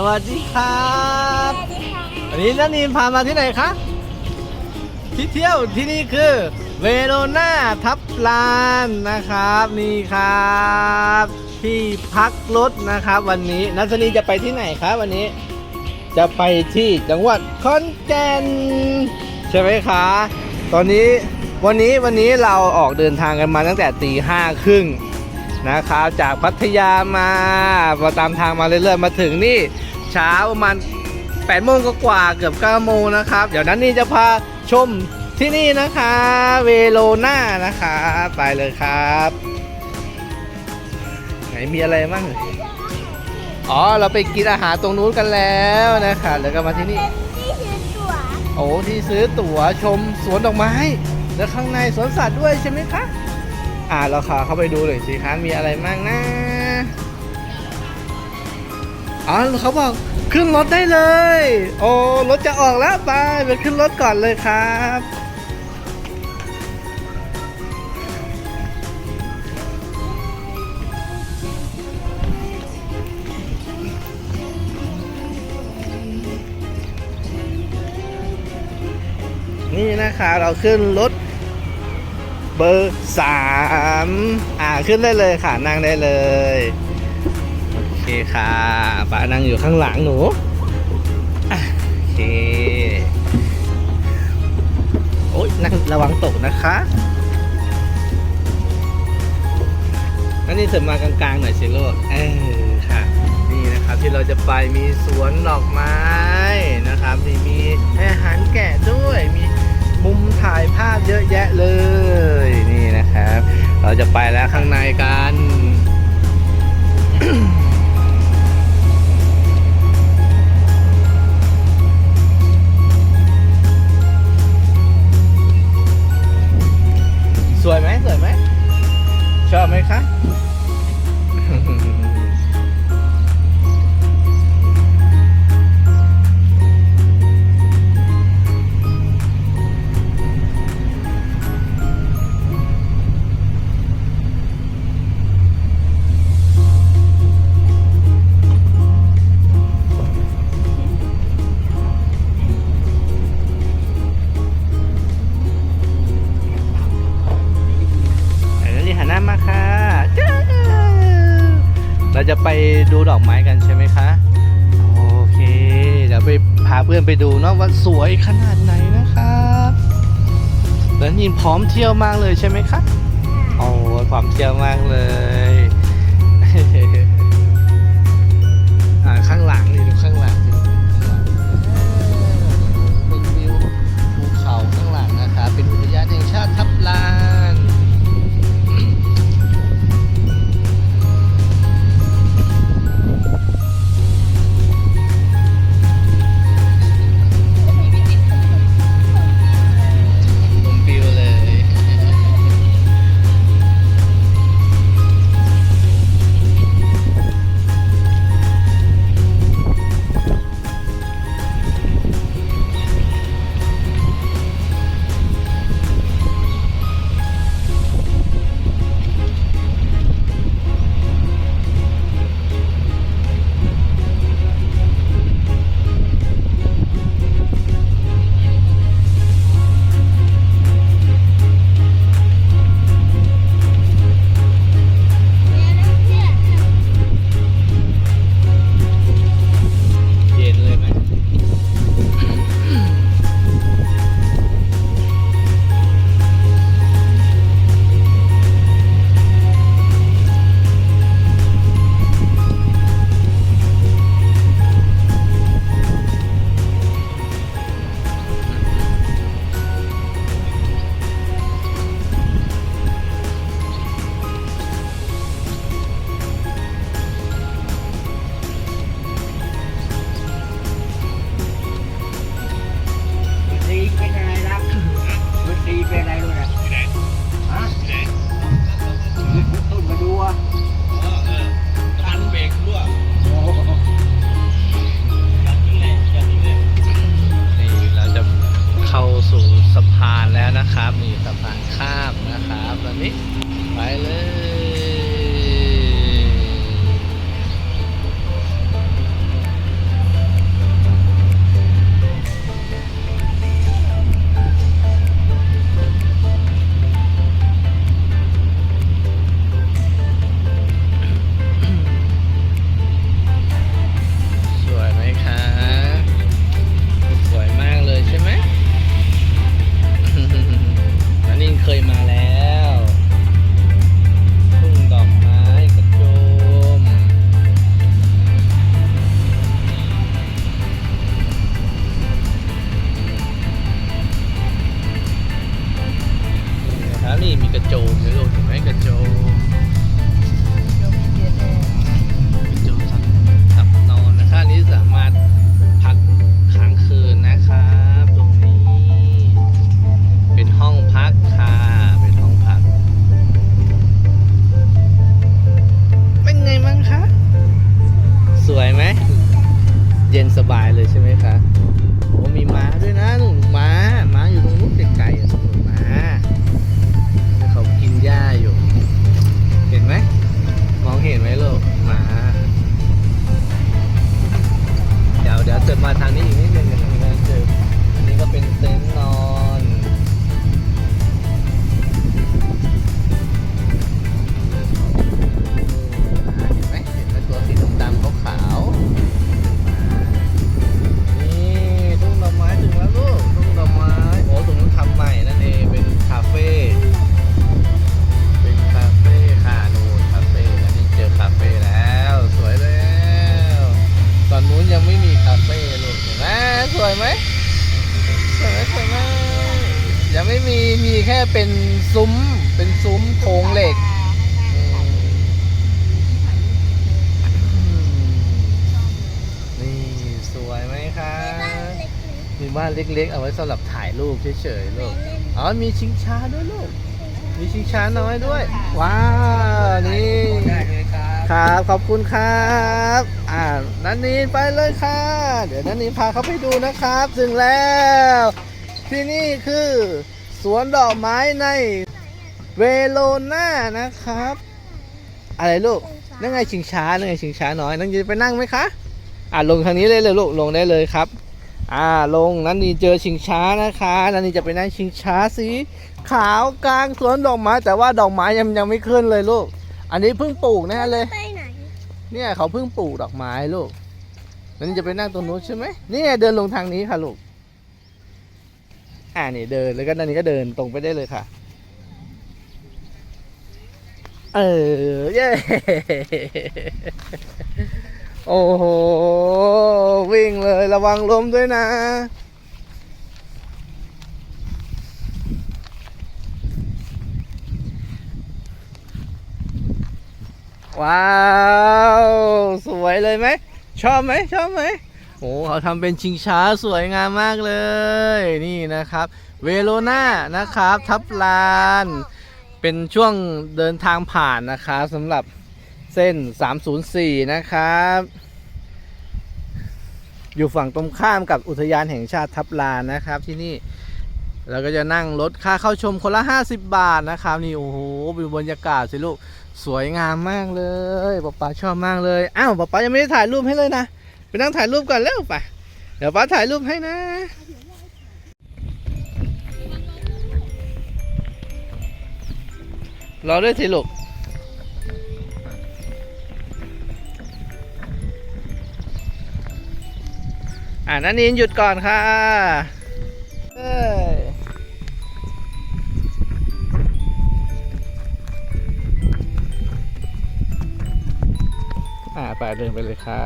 สวัสดีครับวันนี้นันนีนพามาที่ไหนคะที่เที่ยวที่นี่คือเวโรนาทับลานนะครับนี่ครับที่พักรถนะครับ วันนี้นัทนีจะไปที่ไหนครับวันนี้ จะไปที่จังหวัดขอนแก่นใช่ไหมคะตอนนี้วันนี้วันนี้เราออกเดินทางกันมาตั้งแต่ตีห้าครึ่ง นะครับจากพัทยามามาตามทางมาเรื่อยๆมาถึงนี่เช้าประมาณ8โมงก็กว่าๆเกือบ9โมงนะครับ เดี๋ยวนั้นนี่จะพาชมที่นี่นะคะเวโรนานะคะไปเลยครับ ไหนมีอะไรบ้างอ๋อเราไปกินอาหารตรงนู้นกันแล้วนะคะแล้วก็มาที่นี่นี่คือตั๋วโอ้ที่ซื้อตั๋วชมสวนดอกไม้ แล้วข้างในสวนสัตว์ด้วยใช่ไหมคะ อ่าเราขอเข้าไปดูหน่อยสิคะมีอะไรบ้างนะอ๋อเขาบอกขึ้นรถได้เลย โอ้รถจะออกแล้วไปไปขึ้นรถก่อนเลยครับนี่นะคะเราขึ้นรถ เบอร์สามอ่าขึ้นได้เลยค่ะนั่งได้เลย โอเคค่ะป้านั่งอยู่ข้างหลังหนูโอเคโอ๊ยนั่งระวังตกนะคะนั่นนี่เสริมมากลางๆหน่อยสิลูกเออค่ะ นี่นะครับที่เราจะไปมีสวนดอกไม้นะครับมีมีอาหารแกะด้วยมี มุมถ่ายภาพเยอะแยะเลยนี่นะครับ เราจะไปแล้วข้างในกันสวยไหมสวยไหมชอบไหมคะ จะไปดูดอกไม้กันใช่ไหมคะ โอเค เดี๋ยวไปพาเพื่อนไปดูเนาะว่าสวยขนาดไหนนะครับแล้วยินพร้อมเที่ยวมากเลยใช่ไหมคะโอ้ยพร้อมเที่ยวมากเลย มีบ้านเล็กๆ เอาไว้สำหรับถ่ายรูปเฉยๆลูกอ๋อมีชิงช้าด้วยลูก มีชิงช้าน้อยด้วย ว้าวนี่ได้เลยครับครับขอบคุณครับอ่านันนีนไปเลยค่ะ เดี๋ยวนันนีนพาเขาไปดูนะครับ ถึงแล้ว ที่นี่คือสวนดอกไม้ในเวโรนานะครับ อะไรลูกนั่นไงชิงช้านั่นไงชิงช้าน้อยนันนีนไปนั่งไหมคะอ่าลงทางนี้เลยเลยลูกลงได้เลยครับ อ่าลงนันนีนเจอชิงช้านะคะนันนีนจะไปนั่งชิงช้าสีขาวกลางสวนดอกไม้ แต่ว่าดอกไม้ยังยังไม่ขึ้นเลยลูก อันนี้เพิ่งปลูกนะเลย ไปไหน เนี่ยเขาเพิ่งปลูกดอกไม้ลูกนั่นจะไปนั่งตรงนู้นใช่ไหมนี่เดินลงทางนี้ค่ะลูก อ่านี่เดินแล้วก็ด้านนี้ก็เดินตรงไปได้เลยค่ะ เออเย้ โอ้โห วิ่งเลยระวังล้มด้วยนะ ว้าว สวยเลยไหม ชอบไหม ชอบไหมโอ้เขาทำเป็นชิงช้าสวยงามมากเลย นี่นะครับ เวโรนานะครับ ทับลาน เป็นช่วงเดินทางผ่านนะครับสำหรับ เส้น 304 นะครับ อยู่ฝั่งตรงข้ามกับอุทยานแห่งชาติทับลานนะครับที่นี่เราก็จะนั่งรถค่าเข้าชมคนละ 50 บาทนะครับ นี่โอ้โหดูบรรยากาศสิลูกสวยงามมากเลยป๊าป๊าชอบมากเลยอ้าวป๊าป๊ายังไม่ได้ถ่ายรูปให้เลยนะไปนั่งถ่ายรูปก่อนเร็วไปเดี๋ยวป๊าถ่ายรูปให้นะรอด้วยสิลูก อ่านันนินหยุดก่อนค่ะเอ้ยอ่าไปเดินไปเลยค่ะ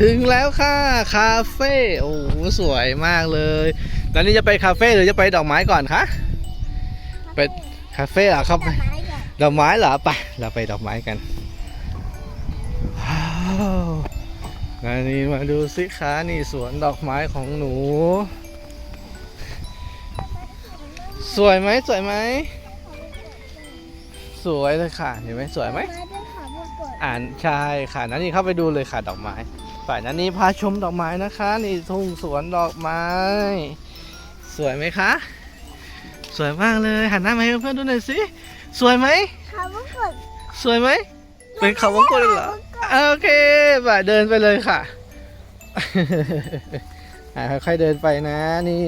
ถึงแล้วค่ะ คาเฟ่ โอ้โหสวยมากเลยแล้วนี่จะไปคาเฟ่หรือจะไปดอกไม้ก่อนคะไปคาเฟ่เหรอครับไม้ก่อนดอกไม้เหรอไป เราไปดอกไม้กัน ว้าวนานี่มาดูสิคะนี่สวนดอกไม้ของหนู สวยไหมสวยไหม สวยเลยค่ะ เห็นไหมสวยไหมไม้เป็นขาบุกกดอ่านใช่ค่ะนั่นนี่เข้าไปดูเลยค่ะดอกไม้ ฝ่ายนั้นนี่พาชมดอกไม้นะคะ นี่ทุ่งสวนดอกไม้ สวยไหมคะ สวยมากเลยหันหน้ามาให้เพื่อนๆดูหน่อยสิ สวยไหมขาบุกกดสวยไหม เป็นเขาวงกลมเหรอ โอเคบ่าเดินไปเลยค่ะค่อยๆเดินไปนะนี่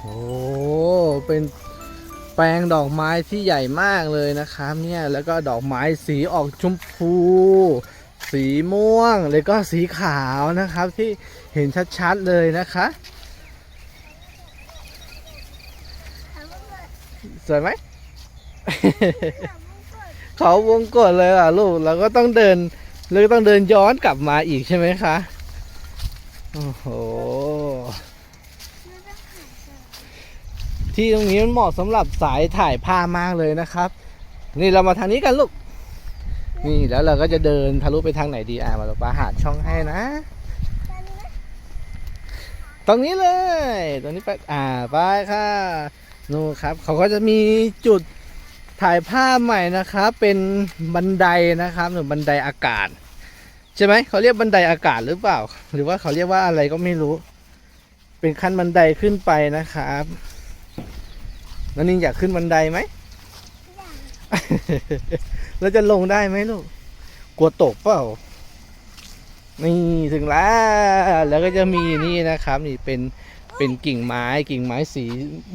โอ้เป็นแปลงดอกไม้ที่ใหญ่มากเลยนะครับเนี่ยแล้วก็ดอกไม้สีออกชมพู สีม่วงแล้วก็สีขาวนะครับที่เห็นชัดๆเลยนะคะ ขาบุกกด สวยไหม เขาวงกดเลยอะลูกเราก็ต้องเดินเราก็ต้องเดินย้อนกลับมาอีกใช่ไหมคะ โอ้โห ที่ตรงนี้มันเหมาะสำหรับสายถ่ายภาพมากเลยนะครับ นี่เรามาทางนี้กันลูก นี่แล้วเราก็จะเดินทะลุไปทางไหนดีอะมาเราปาหาดช่องให้นะตรงนี้เลย ตรงนี้ไป อ่า ไปค่ะ นู่นครับเขาก็จะมีจุดถ่ายภาพใหม่นะครับเป็นบันไดนะครับหรือบันไดอากาศ ใช่ไหมเขาเรียกบันไดอากาศหรือเปล่า หรือว่าเขาเรียกว่าอะไรก็ไม่รู้ เป็นขั้นบันไดขึ้นไปนะครับแล้วนินอยากขึ้นบันไดไหมแล้วจะลงได้ไหมลูกกลัวตกเปล่านี่ถึงแล้วแล้วก็จะมีนี่นะครับ นี่เป็น เป็นกิ่งไม้กิ่งไม้สี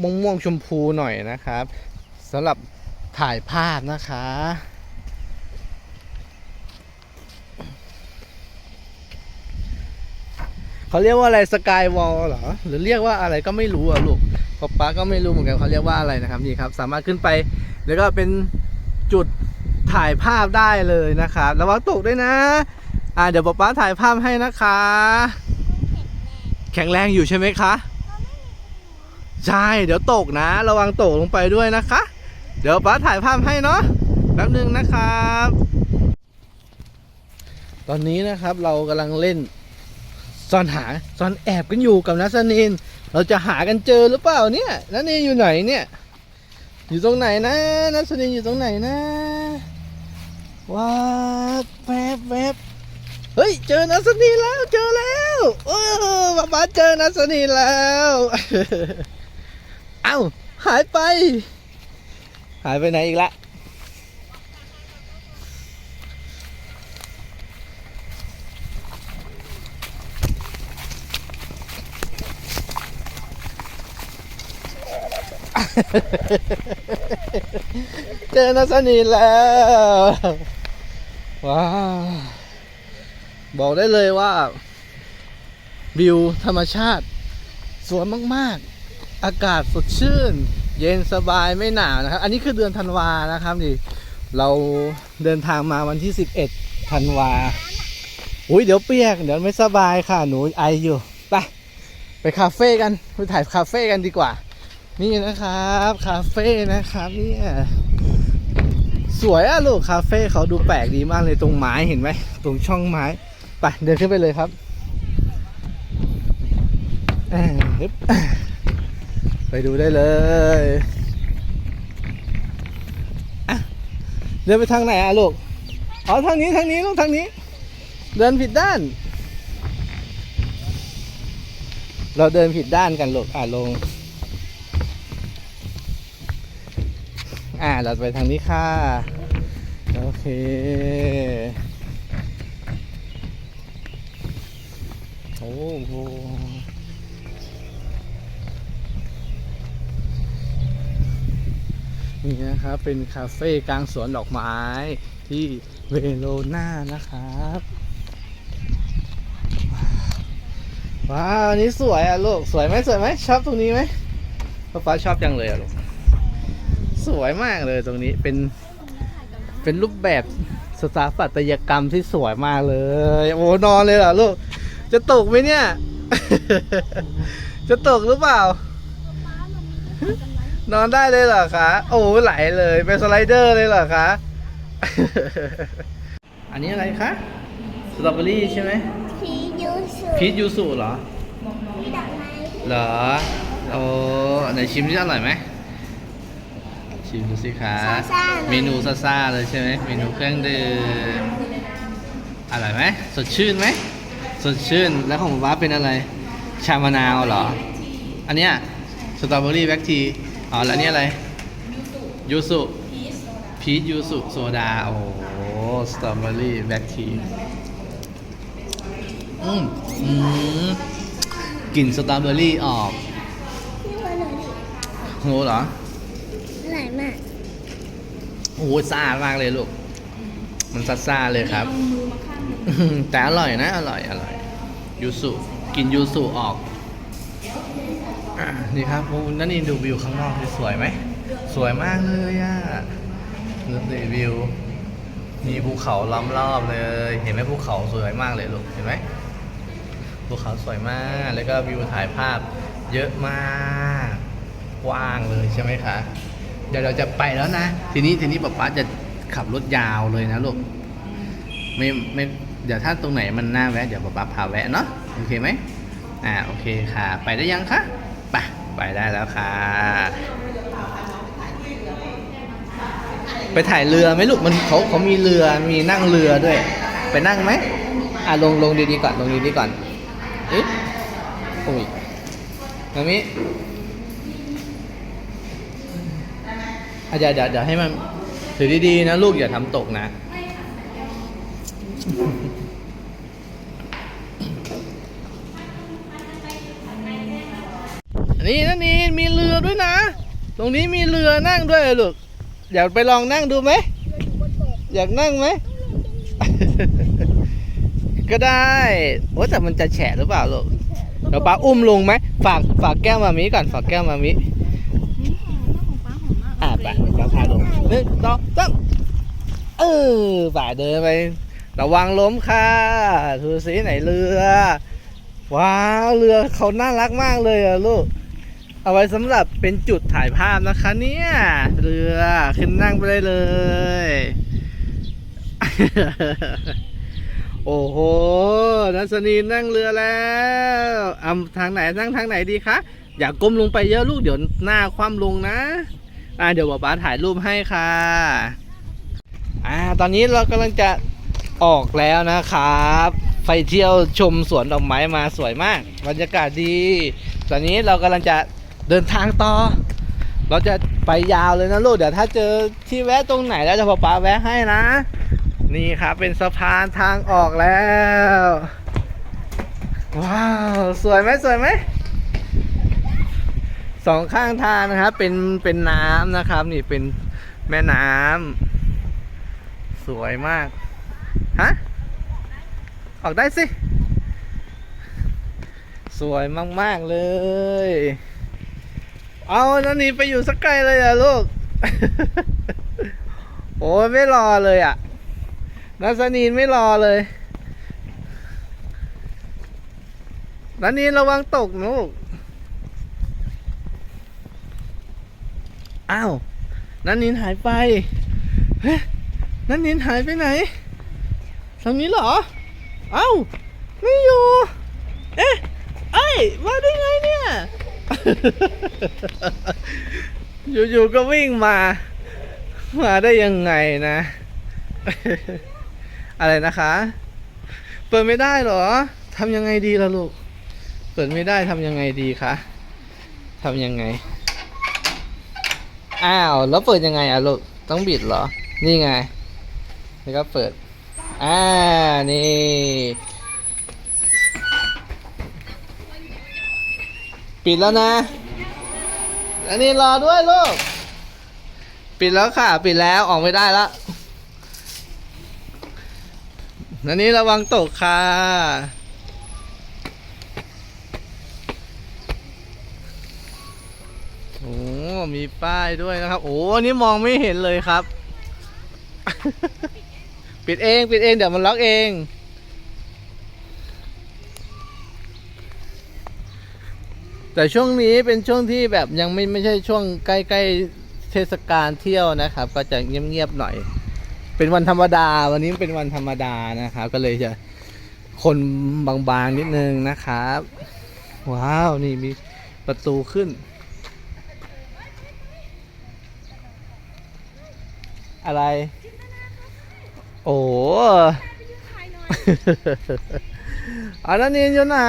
ม่วงม่วงๆชมพูหน่อยนะครับสำหรับถ่ายภาพนะคะ เขาเรียกว่าอะไรสกายวอลเหรอ หรือเรียกว่าอะไรก็ไม่รู้อะลูกป๊าป๊าก็ไม่รู้เหมือนกันเขาเรียกว่าอะไรนะครับนี่ครับ สามารถขึ้นไปแล้วก็เป็นจุดถ่ายภาพได้เลยนะครับระวังตกด้วยนะ อ่าเดี๋ยวป๊าป๊าถ่ายภาพให้นะคะ แข็งแรงอยู่ใช่ไหมคะ ใช่เดี๋ยวตกนะ ระวังตกลงไปด้วยนะคะ เดี๋ยวป๊าถ่ายภาพให้เนาะแป๊บหนึงนะครับ ตอนนี้นะครับเรากำลังเล่นซ่อนหาซ่อนแอบกันอยู่กับนัสนิน เราจะหากันเจอหรือเปล่าเนี่ยนัสนินอยู่ไหนเนี่ย อยู่ตรงไหนนะนัสนินอยู่ตรงไหนนะว้าแวบแวบเฮ้ย เจอนัสนินแล้วเจอแล้ว โอ้ป๊าป๊าเจอนัสนินแล้ว เอ้าหายไป หายไปไหนอีกละเจอนัสนีแล้ว ว้าวบอกได้เลยว่า วิวธรรมชาติ สวยมาก ๆ อากาศสดชื่น เย็นสบายไม่หนาวนะครับ อันนี้คือเดือนธันวานะครับนี่เราเดินทางมาวันที่ 11ธันวาอุ้ยเดี๋ยวเปียก เดี๋ยวไม่สบายค่ะหนูไออยู่ไปไปคาเฟ่กันไปถ่ายคาเฟ่กันดีกว่า นี่นะครับคาเฟ่นะครับเนี่ยสวยอะลูกคาเฟ่เขาดูแปลกดีมากเลยตรงไม้เห็นไหมตรงช่องไม้ไปเดินขึ้นไปเลยครับอ่าฮึบ ไปดูได้เลยอะเดินไปทางไหนอะลูก อ๋อทางนี้ทางนี้ลูกทางนี้ เดินผิดด้าน เราเดินผิดด้านกันลูกอะลง อ่าเราไปทางนี้ค่ะ โอเค โอ้โห นี่นะครับ เป็นคาเฟ่กลางสวนดอกไม้ที่เวโรนานะครับว้าวอันนี้สวยอะลูกสวยไหมสวยไหมชอบตรงนี้ไหมป๊าป๊าชอบจังเลยอะลูกสวยมากเลยตรงนี้เป็นเป็นรูปแบบสถาปัตยกรรมที่สวยมากเลย โอ้นอนเลยเหรอลูก จะตกไหมเนี่ย จะตกหรือเปล่า นอนได้เลยเหรอคะ โอ้ไหลเลย เป็นสไลเดอร์เลยเหรอคะ อันนี้อะไรคะ สตรอเบอรี่ใช่ไหมผียูสุพีชยูสุเหรอ มีดอกไม้เหรอ โอ้ไหนชิมที่อร่อยไหม ชิมดูสิคะ ซ่าๆเลยเมนูซ่าๆเลยใช่ไหมเมนูเครื่องดื่มอร่อยไหม สดชื่นไหม สดชื่น แล้วของว้าเป็นอะไร ชามะนาวเหรอ อันเนี้ย สตรอเบอรี่แบล็กที อ๋อแล้วอันนี้อะไร ยูสุ พีชยูสุโซดา โอ้สตรอเบอรี่แบล็กทีอืมอืมกลิ่นสตรอเบอรี่ออกพี่ว่าหนูดิโหเหรออร่อยมากโอ้โหซ่ามากเลยลูก มันซ่าซ่าๆเลยครับ แต่อร่อยนะ อร่อย อร่อย ยูสุ กินยูสุออก อะนี่ครับนั่นนี่ดูวิวข้างนอกสิสวยไหม สวยมากเลยอะดูสิวิว มีภูเขาล้อมรอบเลย เห็นไหมภูเขาสวยมากเลยลูก เห็นไหมภูเขาสวยมาก แล้วก็วิวถ่ายภาพเยอะมากกว้างเลยใช่ไหมคะ เดี๋ยวเราจะไปแล้วนะ ทีนี้ทีนี้ป๊าป๊าจะขับรถยาวเลยนะลูก ไม่ไม่เดี๋ยวถ้าตรงไหนมันน่าแวะเดี๋ยวป๊าป๊าพาแวะเนาะ โอเคไหมอ่า โอเคค่ะ ไปได้ยังคะ ไปได้แล้วค่ะ ไปถ่ายเรือไหมลูกมันเขาเขามีเรือมีนั่งเรือด้วย ไปนั่งไหมอะลงลงดีๆก่อนลงดีๆก่อนเอ๊ะโอ้ยมามิอะเดี๋ยวเดี๋ยวเดี๋ยวให้มันถือดีๆนะลูกอย่าทำตกนะ นี่นั่นนี่มีเรือด้วยนะ ตรงนี้มีเรือนั่งด้วยเหรอลูกอยากไปลองนั่งดูไหม อยากนั่งไหม ก็ได้โอ้แต่มันจะแฉะหรือเปล่าลูกเดี๋ยวป้าอุ้มลงไหม ฝากฝากแก้วมามิก่อนฝากแก้วมามิอ่าไปเดี๋ยวพาลงหนึ่งสองสามเออป่าเดินไประวังล้มค่ะดูสิไหนเรือ ว้าวเรือเขาน่ารักมากเลยอะลูก เอาไว้สำหรับเป็นจุดถ่ายภาพนะคะ เนี่ยเรือขึ้นนั่งไปได้เลย โอ้โหนัสนีนั่งเรือแล้วอำทางไหนนั่งทางไหนดีคะอย่าก้มลงไปเยอะลูกเดี๋ยวหน้าคว่ำลงนะอ่าเดี๋ยวป๊าป๊าถ่ายรูปให้ค่ะอ่าตอนนี้เรากำลังจะออกแล้วนะครับ ไปเที่ยวชมสวนดอกไม้มาสวยมาก บรรยากาศดี ตอนนี้เรากำลังจะ เดินทางต่อ เราจะไปยาวเลยนะลูก เดี๋ยวถ้าเจอที่แวะตรงไหนแล้วจะพาป๊าแวะให้นะ นี่ครับเป็นสะพานทางออกแล้ว ว้าว สวยไหมสวยไหมสองข้างทางนะครับเป็นเป็นน้ำนะครับ นี่เป็นแม่น้ำสวยมากฮะออกได้สิ สวยมาก ๆ เลย เอาแล้วนี่ไปอยู่สักไกลเลยอะลูก โอ้ยไม่รอเลยอะนัสนีนไม่รอเลยนัสนีนระวังตกนะลูก อ้าวนันนินหายไป เฮ้ยนันนินหายไปไหนทางนี้เหรอ เอ้า ไม่อยู่ เอ๊ะ เอ้ย มาได้ไงเนี่ย อยู่ๆก็วิ่งมา มาได้ยังไงนะ อะไรนะคะ เปิดไม่ได้เหรอทำยังไงดีล่ะลูก เปิดไม่ได้ทำยังไงดีคะทำยังไง อ้าว แล้วเปิดยังไงอะลูก ต้องบิดเหรอ นี่ไง แล้วก็เปิด อ่า นี่ ปิดแล้วนะ อันนี้รอด้วยลูก ปิดแล้วค่ะ ปิดแล้วออกไม่ได้แล้วอันนี้ระวังตกค่ะ โอ้ มีป้ายด้วยนะครับ โอ้อันนี้มองไม่เห็นเลยครับ ปิดเอง ปิดเอง เดี๋ยวมันล็อกเอง แต่ช่วงนี้เป็นช่วงที่แบบยังไม่ไม่ใช่ช่วงใกล้ๆเทศกาลเที่ยวนะครับ ก็จะเงียบๆหน่อย เป็นวันธรรมดา วันนี้เป็นวันธรรมดานะครับ ก็เลยจะคนบางๆนิดนึงนะครับ ว้าวนี่มีประตูขึ้น อะไร โอ้โหเอานันนินอยู่ไหน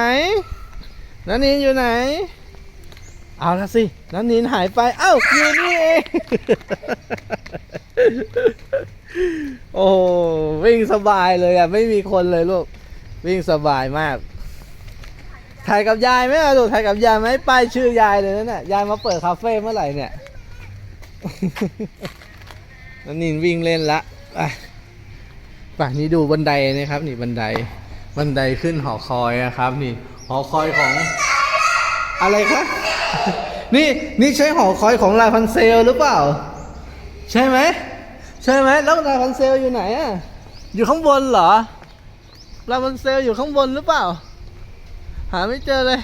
นันนินอยู่ไหน เอาละสินันนินหายไป เอ้าอยู่นี่เอง โอ้โหวิ่งสบายเลยอะ ไม่มีคนเลยลูก วิ่งสบายมาก ถ่ายกับยายไหมลูกถ่ายกับยายไหมป้ายชื่อยายเลยนั่นน่ะ ยายมาเปิดคาเฟ่เมื่อไหร่เนี่ยนันนินวิ่งเล่นละไปป่ะนี่ดูบันไดนะครับ นี่บันได บันไดขึ้นหอคอยนะครับนี่ หอคอยของ อะไรคะ นี่นี่ใช่หอคอยของลาพันเซลหรือเปล่า ใช่ไหมใช่ไหมแล้วลาพันเซลอยู่ไหนอะอยู่ข้างบนเหรอลาพันเซลอยู่ข้างบนหรือเปล่า หาไม่เจอเลย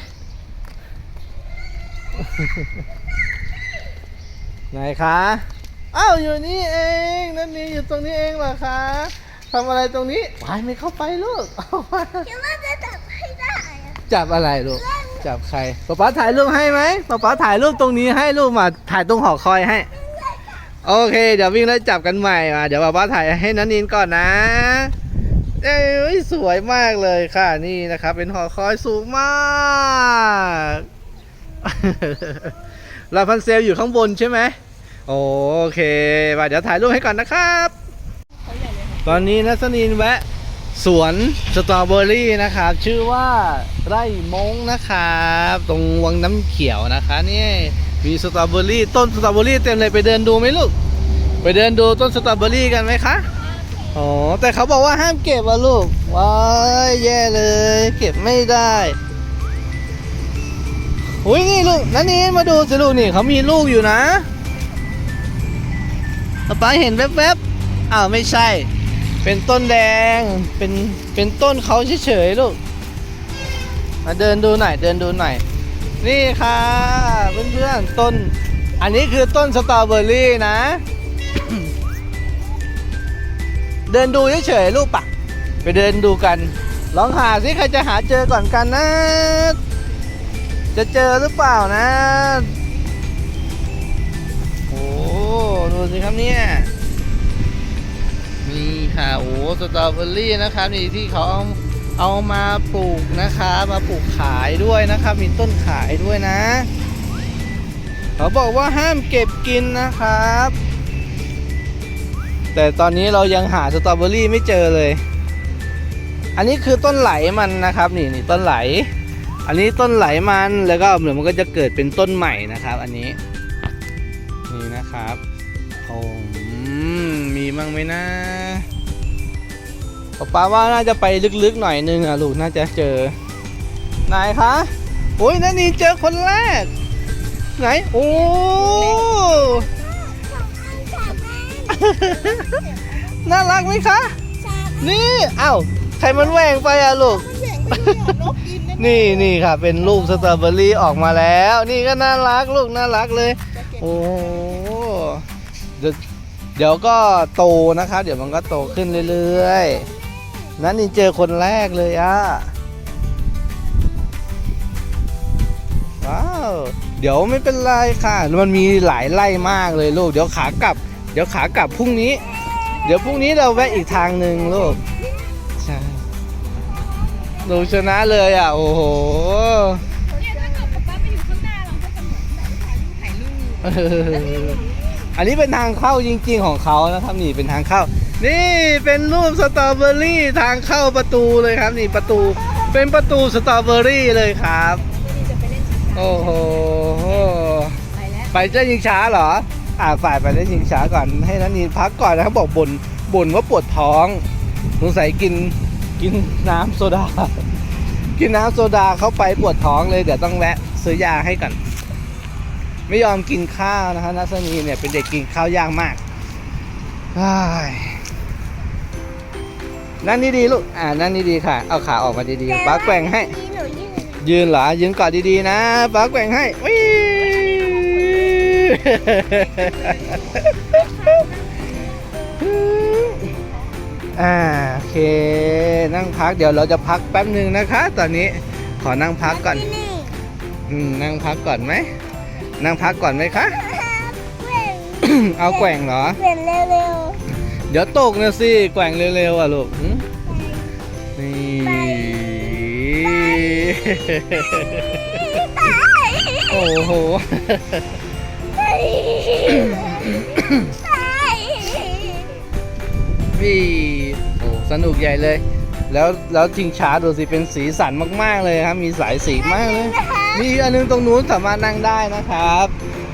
ไหนคะอ้าวอยู่นี่เอง นั่นนี่อยู่ตรงนี้เองเหรอคะทำอะไรตรงนี้วายไม่เข้าไปลูกเอามาคิดว่าจะจับให้ได้อะ จับอะไรลูก จับใครป๊าป๊าถ่ายรูปให้ไหมป๊าป๊าถ่ายรูปตรงนี้ให้รูปมาถ่ายตรงหอคอยให้ โอเค เดี๋ยววิ่งแล้วจับกันใหม่มาเดี๋ยวป๊าป๊าถ่ายให้นันนินก่อนนะเอ้ยสวยมากเลยค่ะนี่นะครับ เป็นหอคอยสูงมากลาพันเซลอยู่ข้างบนใช่ไหมโอเคมาเดี๋ยวถ่ายรูปให้ก่อนนะครับ ตอนนี้นัสนินแวะ สวนสตรอเบอรี่นะครับ ชื่อว่าไร่มงนะครับ ตรงวังน้ำเขียวนะคะนี่มีสตรอเบอรี่ต้นสตรอเบอรี่เต็มเลยไปเดินดูไหมลูก ไปเดินดูต้นสตรอเบอรี่กันไหมคะอ๋อแต่เขาบอกว่าห้ามเก็บอะลูกว้ายแย่เลย เก็บไม่ได้อุ้ยนี่ลูกนั่นนี่มาดูสิลูกนี่เขามีลูกอยู่นะป๊าป๊าเห็นแวบๆอ้าวไม่ใช่ เป็นต้นแดง เป็น เป็นต้นเขาเฉยๆลูก มาเดินดูหน่อย เดินดูหน่อย นี่ค่ะเพื่อนๆ ต้น อันนี้คือต้นสตรอเบอรี่นะ เดินดูเฉยๆลูกปะ ไปเดินดูกัน ลองหาสิใครจะหาเจอก่อนกันนะ จะเจอหรือเปล่านะ โอ้ ดูสิครับเนี่ย ค่ะโอ้สตรอเบอรี่นะครับนี่ที่เขาเอาเอามาปลูกนะคะมาปลูกขายด้วยนะครับ มีต้นขายด้วยนะ เขาบอกว่าห้ามเก็บกินนะครับ แต่ตอนนี้เรายังหาสตรอเบอรี่ไม่เจอเลย อันนี้คือต้นไหลมันนะครับ นี่นี่ต้นไหล อันนี้ต้นไหลมันแล้วก็เดี๋ยวมันก็จะเกิดเป็นต้นใหม่นะครับ อันนี้ นี่นะครับโอ้มีมั้งไหมนะ ป๊าป้าว่าน่าจะไปลึกๆหน่อยนึงอะลูกน่าจะเจอไหนคะโอ้ยนั่นนี่เจอคนแรก ไหน โอ้น่ารักไหมคะ นี่เอ้าใครมันแหว่งไปอะลูก นี่นี่ค่ะ เป็นลูกสตรอเบอรี่ออกมาแล้ว นี่ก็น่ารักลูกน่ารักเลย โอ้โหเดี๋ยวเดี๋ยวก็โตนะครับ เดี๋ยวมันก็โตขึ้นเรื่อยๆ นั่นนี่เจอคนแรกเลยอะว้าว เดี๋ยวไม่เป็นไรค่ะ มันมีหลายไล่มากเลยลูก เดี๋ยวขากลับ เดี๋ยวขากลับพรุ่งนี้ เดี๋ยวพรุ่งนี้เราแวะอีกทางหนึ่งลูก ใช่หนูชนะเลยอะ โอ้โหเนี่ยถ้าเกิดป๊าป๊าไปอยู่ข้างหน้าเราก็จะเหมือนแบบถ่ายรูปถ่ายรูปเอออันนี้เป็นทางเข้าจริง ๆ ของเขานะครับนี่เป็นทางเข้า นี่เป็นรูปสตรอเบอรี่ทางเข้าประตูเลยครับ นี่ประตูเป็นประตูสตรอเบอรี่เลยครับนี่จะไปเล่นชิงช้าโอ้โหไปแล้วไปเจ้ายิงช้าเหรอ อ่าฝ่ายไปเล่นยิงช้าก่อนให้นันนีพักก่อนนะครับบอกบ่นบ่นว่าปวดท้องสงสัยกินกินน้ำโซดา กินน้ำโซดาเข้าไปปวดท้องเลยเดี๋ยวต้องแวะซื้อยาให้ก่อน ไม่ยอมกินข้าวนะคะนัสนีเนี่ยเป็นเด็กกินข้าวยากมากอ้าย นั่นนี่ดีลูก อ่า นั่นนี่ดีค่ะ เอาขาออกมาดีๆป้าแกว่งให้ หนูยืนยืนเหรอ ยืนกอดดีๆนะป้าแกว่งให้วิอ่าโอเค นั่งพักเดี๋ยวเราจะพักแป๊บหนึ่งนะคะ ตอนนี้ขอนั่งพักก่อน ที่นี่อืม นั่งพักก่อนไหม นั่งพักก่อนไหมคะเว่งเอาแกว่งเหรอเว่งเร็วเดี๋ยวตกนะสิแกว่งเร็วๆอะลูกหึ โอ้โหไปพี่โอ้สนุกใหญ่เลย แล้วแล้วชิงช้าดูสิเป็นสีสันมาก ๆ เลยครับ มีสายสีมากเลยมีอันนึงตรงนู้นสามารถนั่งได้นะครับ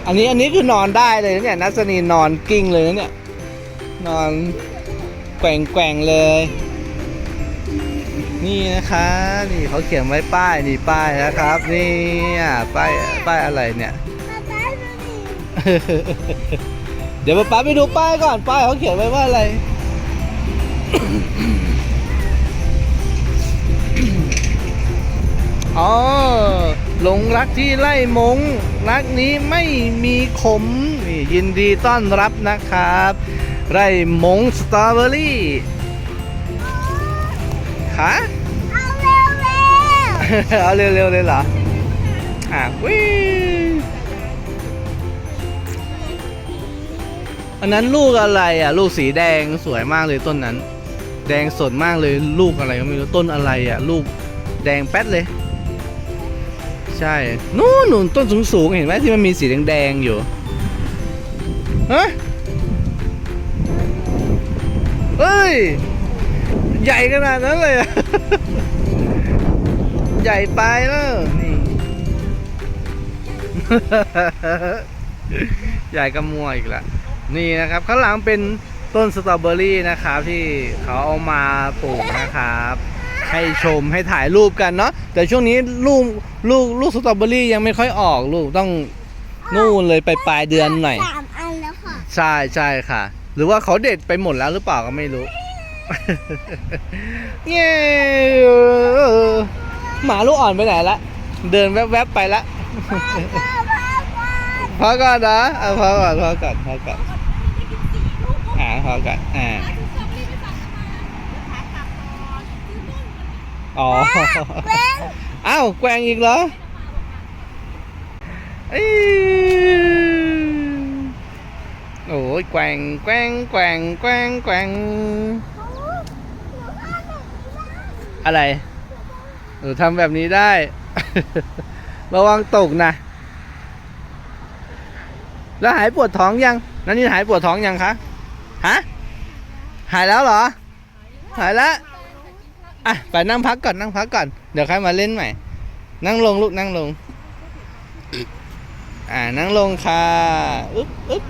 อันนี้อันนี้คือนอนได้เลยนะเนี่ยนัสนีนอนกิ้งเลยนะเนี่ย นอนแกว่งแกว่งเลย นี่นะคะนี่เขาเขียนไว้ป้ายนี่ป้ายนะครับ นี่อะป้ายป้ายอะไรเนี่ยป๊าป๊าดูดิเดี๋ยวป๊าป๊าไปดูป้ายก่อนป้ายเขาเขียนไว้ว่าอะไรอ๋อหลงรักที่ไล่มง รักนี้ไม่มีขมนี่ยินดีต้อนรับนะครับ ไร่มงสตรอเบอรี่ คะเอาเร็วเร็วเอาเร็วๆเลยเหรออะวิอันนั้นลูกอะไรอะ ลูกสีแดงสวยมากเลยต้นนั้น แดงสดมากเลยลูกอะไรก็ไม่รู้ต้นอะไรอะ ลูกแดงแป๊ดเลย ใช่นู่นนู่นต้นสูงสูงๆเห็นไหมที่มันมีสีแดงๆอยู่ฮะเอ้ย ใหญ่ขนาดนั้นเลยอะใหญ่ไปแล้วนี่ ใหญ่กระมัวอีกละนี่นะครับ ข้างหลังเป็นต้นสตรอเบอรี่นะครับที่เขาเอามาปลูกนะครับให้ชมให้ถ่ายรูปกันเนาะแต่ช่วงนี้ลูกลูกลูกสตรอเบอรี่ยังไม่ค่อยออกลูกต้องนู่นเลยไปปลายเดือนหน่อยสามอันแล้วค่ะ ใช่ใช่ค่ะ หรือว่าเขาเด็ดไปหมดแล้วหรือเปล่าก็ไม่รู้ เย้หมาลูกอ่อนไปไหนละเดินแวบๆไปละพอก่อนนะเอาพอก่อนพอก่อนพอก่อนอ่าพอก่อนอ่าอ๋ออ้าวแกว่งอีกเหรอเอ้ยโอ้ยแกว่งแกว่งแกว่งแกว่งแกว่ง อะไรหนูทำแบบนี้ได้ ระวังตกนะ แล้วหายปวดท้องยังนั่นนี่หายปวดท้องยังคะฮะหายแล้วเหรอ หายแล้วอะไปนั่งพักก่อนนั่งพักก่อน เดี๋ยวใค่อยมาเล่นใหม่ นั่งลงลูกนั่งลง อ่านั่งลงค่ะอึ๊บอึ๊บ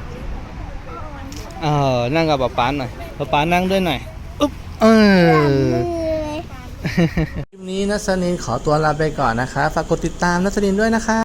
เออนั่งกับป๊าป๊าหน่อยป๊าป๊านั่งด้วยหน่อยอึ๊บเออ คลิปนี้นัสนินขอตัวลาไปก่อนนะคะ ฝากกดติดตามนัสนินด้วยนะคะ